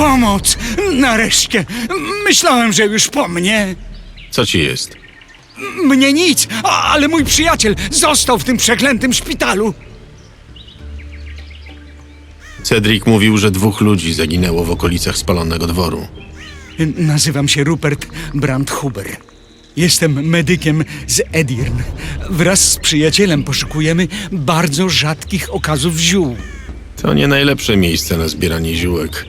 Pomoc! Nareszcie! Myślałem, że już po mnie. Co ci jest? Mnie nic, a- ale mój przyjaciel został w tym przeklętym szpitalu. Cedric mówił, że dwóch ludzi zaginęło w okolicach spalonego dworu. Nazywam się Rupert Brandhuber. Jestem medykiem z Edirn. Wraz z przyjacielem poszukujemy bardzo rzadkich okazów ziół. To nie najlepsze miejsce na zbieranie ziółek.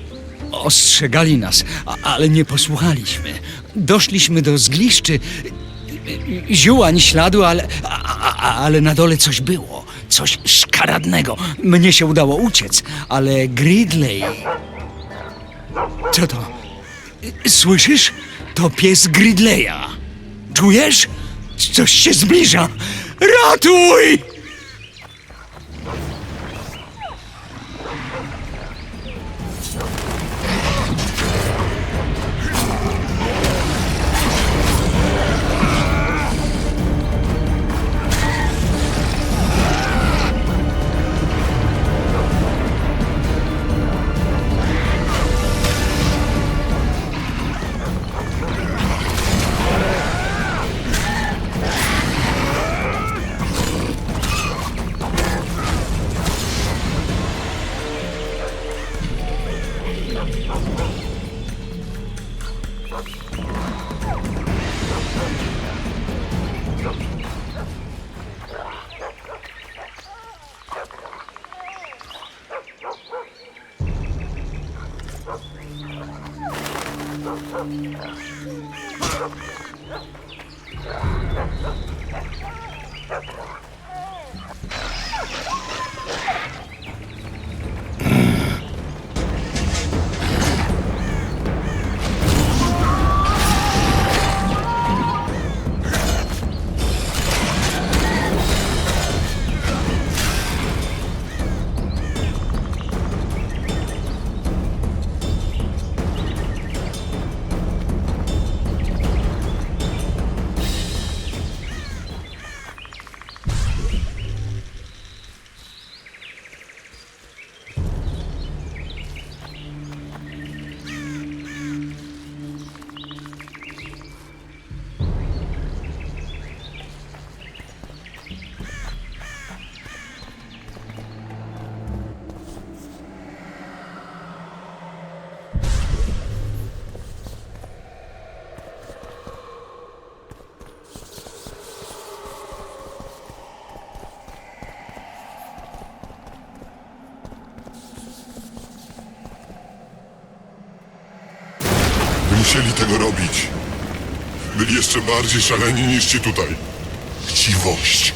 Ostrzegali nas, a, ale nie posłuchaliśmy. Doszliśmy do zgliszczy. Ziół ani śladu, ale, a, a, ale na dole coś było. Coś szkaradnego. Mnie się udało uciec, ale Gridley... Co to? Słyszysz? To pies Gridleya. Czujesz? Coś się zbliża. Ratuj! Oh, my God. Musieli tego robić. Byli jeszcze bardziej szaleni niż ci tutaj. Chciwość.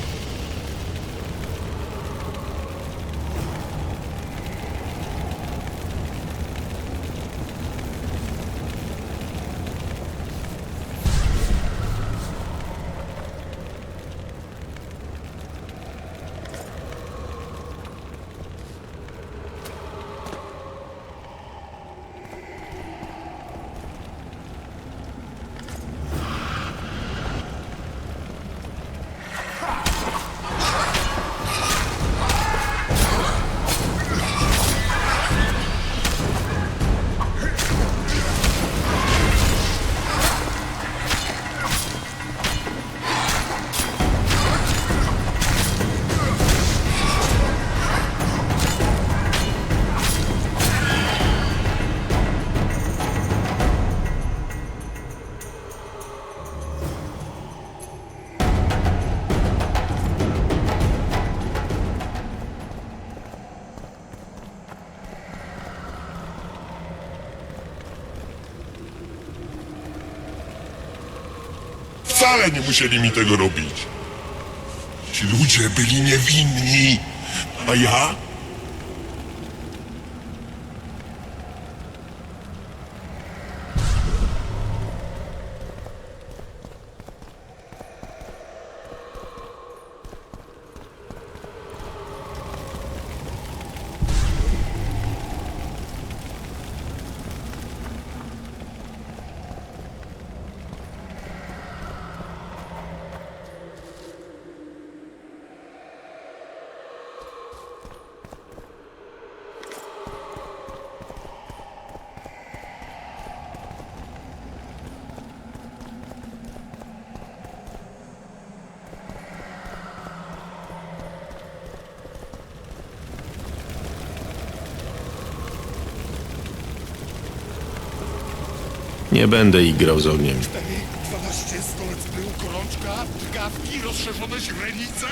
Wcale nie musieli mi tego robić. Ci ludzie byli niewinni, a ja? Nie będę igrał z ogniem. 12 stolec gorączka, drgawki, rozszerzone źrenice.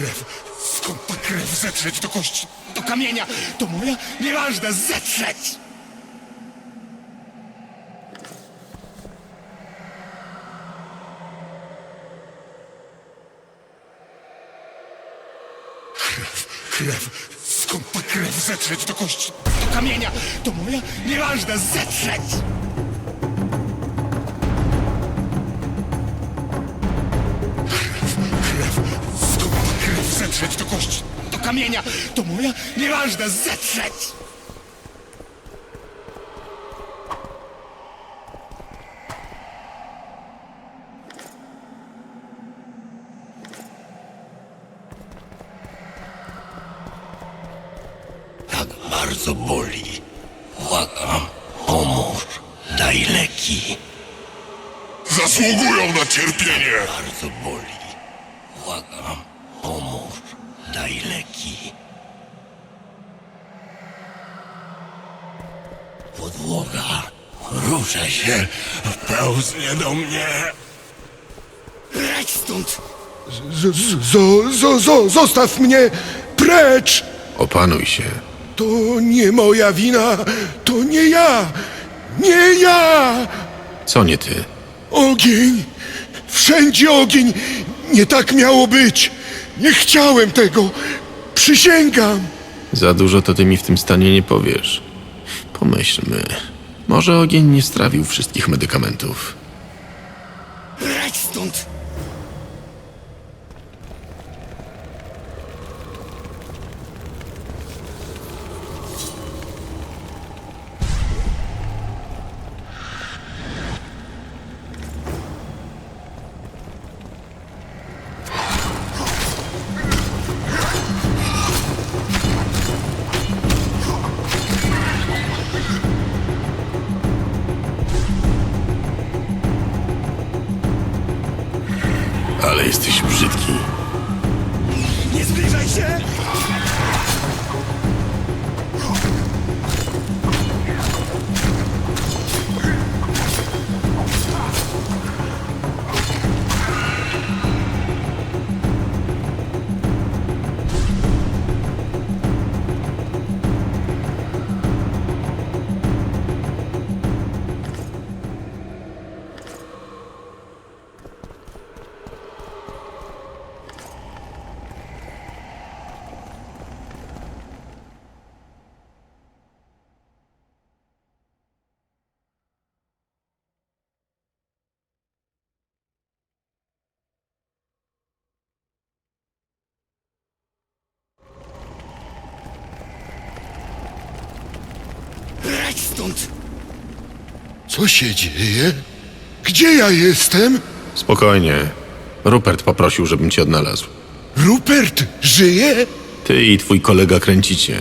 Krew, skąd ta krew zetrzeć do kości, do kamienia, to moja, nieważne, zetrzeć! Krew, krew, skąd ta krew zetrzeć do kości, do kamienia, to moja, nieważne, zetrzeć! Zetrzeć do kości, do kamienia, to moja, nieważne, zetrzeć! Tak bardzo boli. Błagam, pomóż, daj leki. Zasługują na cierpienie! Bardzo boli. Błagam, pomóż, daj leki. Podłoga rusza się. Pełznie do mnie! Leć stąd! Z, z, zo, zo, zostaw mnie precz! Opanuj się. To nie moja wina, to nie ja, nie ja! Co nie ty? Ogień! Wszędzie ogień! Nie tak miało być! Nie chciałem tego! Przysięgam! Za dużo to ty mi w tym stanie nie powiesz. Pomyślmy. Może ogień nie strawił wszystkich medykamentów. Leć stąd! Leć stąd! Co się dzieje? Gdzie ja jestem? Spokojnie. Rupert poprosił, żebym cię odnalazł. Rupert żyje? Ty i twój kolega kręcicie.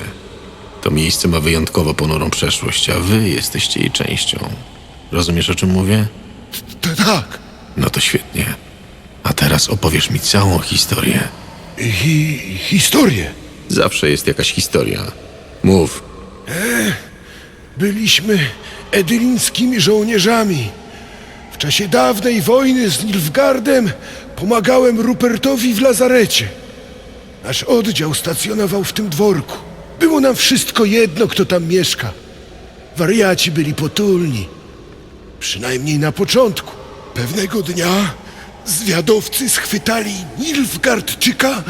To miejsce ma wyjątkowo ponurą przeszłość, a wy jesteście jej częścią. Rozumiesz, o czym mówię? T- tak. No to świetnie. A teraz opowiesz mi całą historię. Hi historię. Zawsze jest jakaś historia. Mów. Byliśmy edylińskimi żołnierzami. W czasie dawnej wojny z Nilfgardem pomagałem Rupertowi w lazarecie. Nasz oddział stacjonował w tym dworku. Było nam wszystko jedno, kto tam mieszka. Wariaci byli potulni. Przynajmniej na początku. Pewnego dnia zwiadowcy schwytali Nilfgardczyka,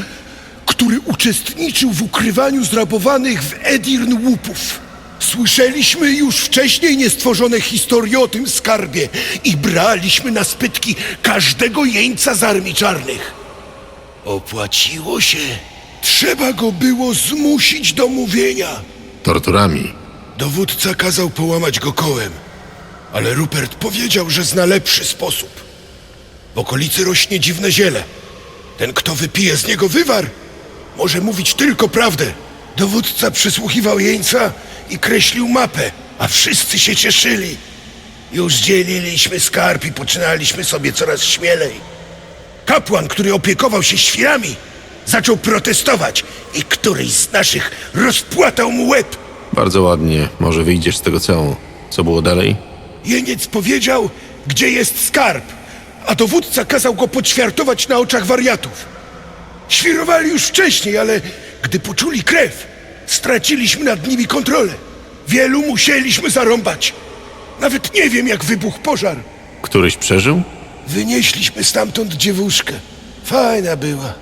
który uczestniczył w ukrywaniu zrabowanych w Edirn łupów. Słyszeliśmy już wcześniej niestworzone historie o tym skarbie i braliśmy na spytki każdego jeńca z armii czarnych. Opłaciło się. Trzeba go było zmusić do mówienia. Torturami. Dowódca kazał połamać go kołem, ale Rupert powiedział, że zna lepszy sposób. W okolicy rośnie dziwne ziele. Ten, kto wypije z niego wywar, może mówić tylko prawdę. Dowódca przysłuchiwał jeńca i kreślił mapę, a wszyscy się cieszyli. Już dzieliliśmy skarb i poczynaliśmy sobie coraz śmielej. Kapłan, który opiekował się świrami, zaczął protestować i któryś z naszych rozpłatał mu łeb. Bardzo ładnie. Może wyjdziesz z tego całą. Co było dalej? Jeniec powiedział, gdzie jest skarb, a dowódca kazał go podświartować na oczach wariatów. Świrowali już wcześniej, ale gdy poczuli krew, straciliśmy nad nimi kontrolę. Wielu musieliśmy zarąbać. Nawet nie wiem, jak wybuchł pożar. Któryś przeżył? Wynieśliśmy stamtąd dziewuszkę. Fajna była,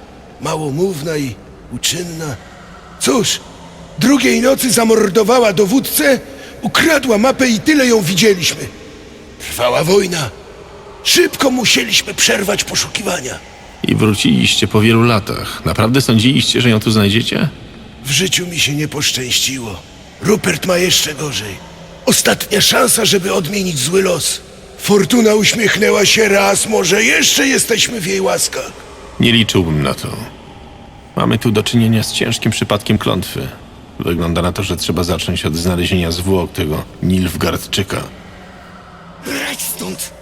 małomówna i uczynna. Cóż, drugiej nocy zamordowała dowódcę, ukradła mapę i tyle ją widzieliśmy. Trwała wojna. Szybko musieliśmy przerwać poszukiwania. I wróciliście po wielu latach. Naprawdę sądziliście, że ją tu znajdziecie? W życiu mi się nie poszczęściło. Rupert ma jeszcze gorzej. Ostatnia szansa, żeby odmienić zły los. Fortuna uśmiechnęła się raz, może jeszcze jesteśmy w jej łaskach. Nie liczyłbym na to. Mamy tu do czynienia z ciężkim przypadkiem klątwy. Wygląda na to, że trzeba zacząć od znalezienia zwłok tego Nilfgardczyka. Brać stąd!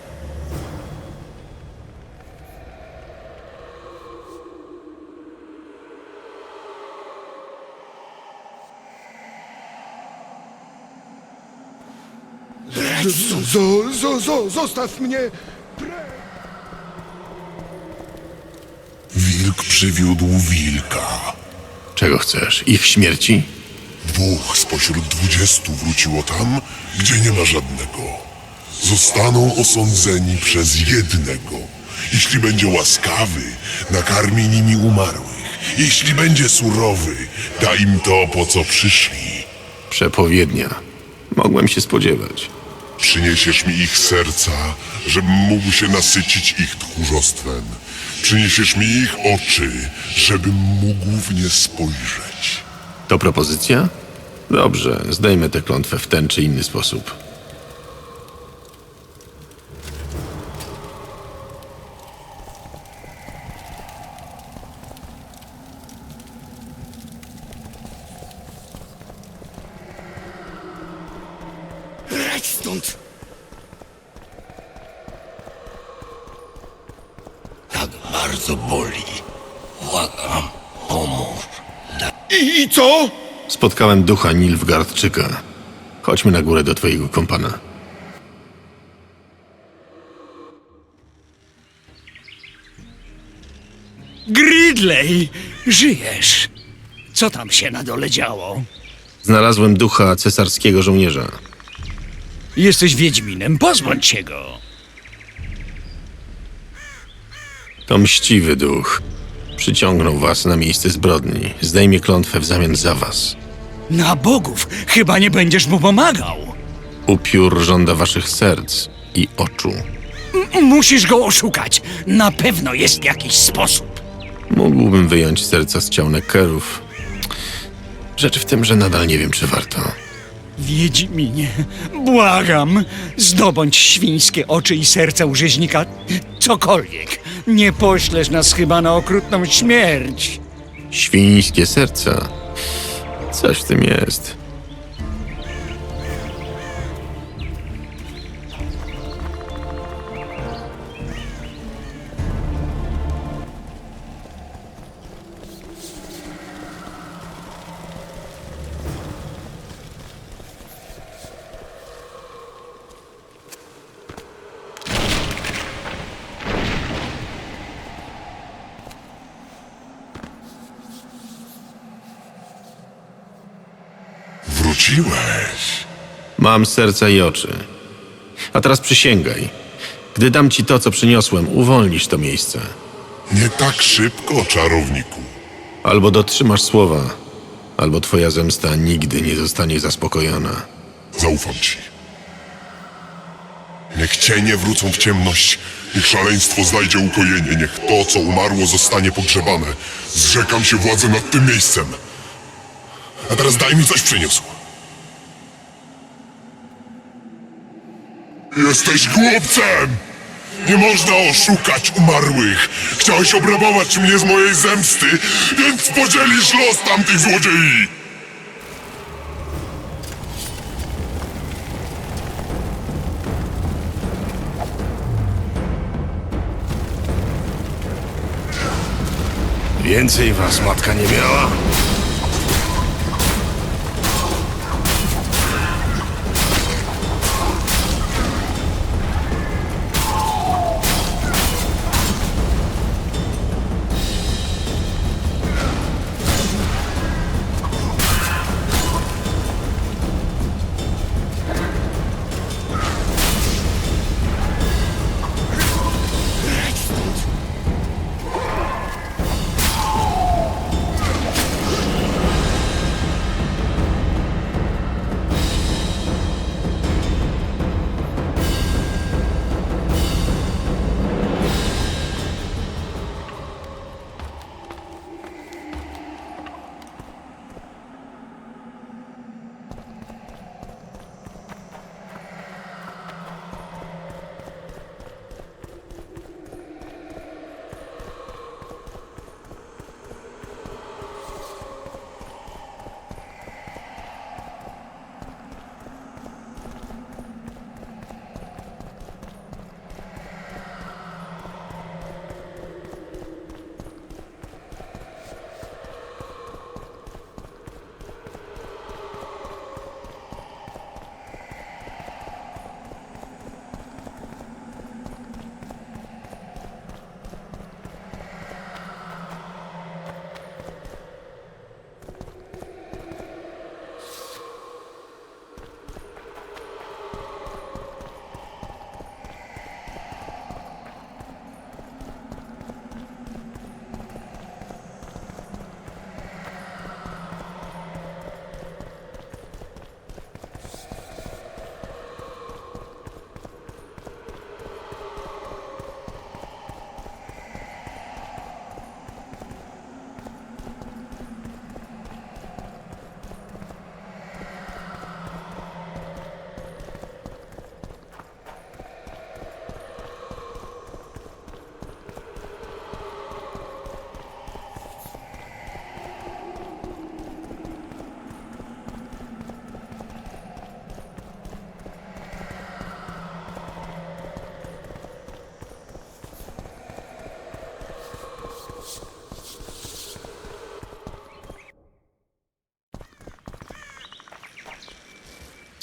Brać stąd! Zo, zo, zo, zostaw mnie! Wilk przywiódł wilka. Czego chcesz? Ich śmierci? Dwóch spośród dwudziestu wróciło tam, gdzie nie ma żadnego. Zostaną osądzeni przez jednego. Jeśli będzie łaskawy, nakarmi nimi umarłych. Jeśli będzie surowy, da im to, po co przyszli. Przepowiednia. Mogłem się spodziewać. Przyniesiesz mi ich serca, żebym mógł się nasycić ich tchórzostwem. Przyniesiesz mi ich oczy, żebym mógł w nie spojrzeć. To propozycja? Dobrze, zdejmę tę klątwę w ten czy inny sposób. Brać stąd! Tak bardzo boli. Błagam, pomóż. I, I co? Spotkałem ducha Nilfgardczyka. Chodźmy na górę do twojego kompana. Gridley, żyjesz. Co tam się na dole działo? Znalazłem ducha cesarskiego żołnierza. Jesteś Wiedźminem, pozbądź się go. To mściwy duch. Przyciągnął was na miejsce zbrodni. Zdejmie klątwę w zamian za was. Na bogów, chyba nie będziesz mu pomagał. Upiór żąda waszych serc i oczu. M- musisz go oszukać. Na pewno jest jakiś sposób. Mógłbym wyjąć serca z ciał nekkerów. Rzecz w tym, że nadal nie wiem, czy warto. Wiedźminie, błagam, zdobądź świńskie oczy i serca u rzeźnika. Cokolwiek. Nie poślesz nas chyba na okrutną śmierć. Świńskie serca. Coś w tym jest. Wróciłeś. Mam serca i oczy. A teraz przysięgaj. Gdy dam ci to, co przyniosłem, uwolnisz to miejsce. Nie tak szybko, czarowniku. Albo dotrzymasz słowa, albo twoja zemsta nigdy nie zostanie zaspokojona. Zaufam ci. Niech cienie wrócą w ciemność, niech szaleństwo znajdzie ukojenie, niech to, co umarło, zostanie pogrzebane. Zrzekam się władzy nad tym miejscem. A teraz daj mi coś przyniósł. Jesteś głupcem! Nie można oszukać umarłych! Chciałeś obrabować mnie z mojej zemsty, więc podzielisz los tamtych złodziei! Więcej was matka nie miała?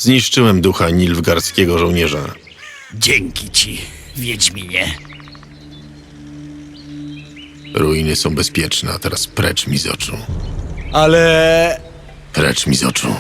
Zniszczyłem ducha nilfgardzkiego żołnierza. Dzięki ci, Wiedźminie. Ruiny są bezpieczne, a teraz precz mi z oczu. Ale Precz mi z oczu.